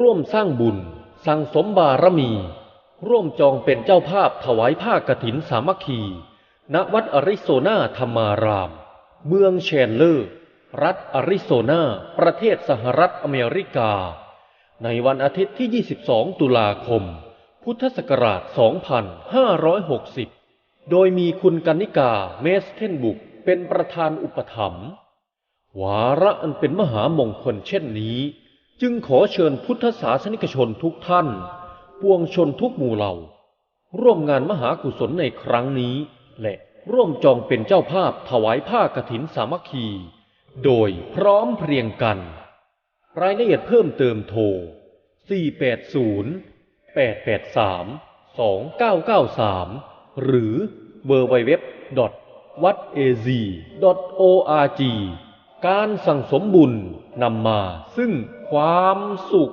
ร่วมสร้างบุญ สั่งสมบารมี ร่วมจองเป็นเจ้าภาพถวายผ้ากฐินสามัคคี ณวัดอริโซนาธรรมาราม เมืองแชนเลอร์ รัฐอริโซนา ประเทศสหรัฐอเมริกา ในวันอาทิตย์ที่ 22 ตุลาคม พุทธศักราช 2560 โดยมีคุณกันนิกาเมสเทนบุกเป็นประธานอุปถัมภ์วาระอันเป็นมหามงคลเช่นนี้ จึงขอเชิญพุทธศาสนิกชนทุกท่าน ปวงชนทุกหมู่เหล่า ร่วมงานมหากุศลในครั้งนี้ และร่วมจองเป็นเจ้าภาพถวายผ้ากฐินสามัคคี โดยพร้อมเพรียงกัน รายละเอียดเพิ่มเติมโทร 480 883 2993 หรือ www. วัด az. org การสั่งสมบุญ นำมาซึ่งความสุข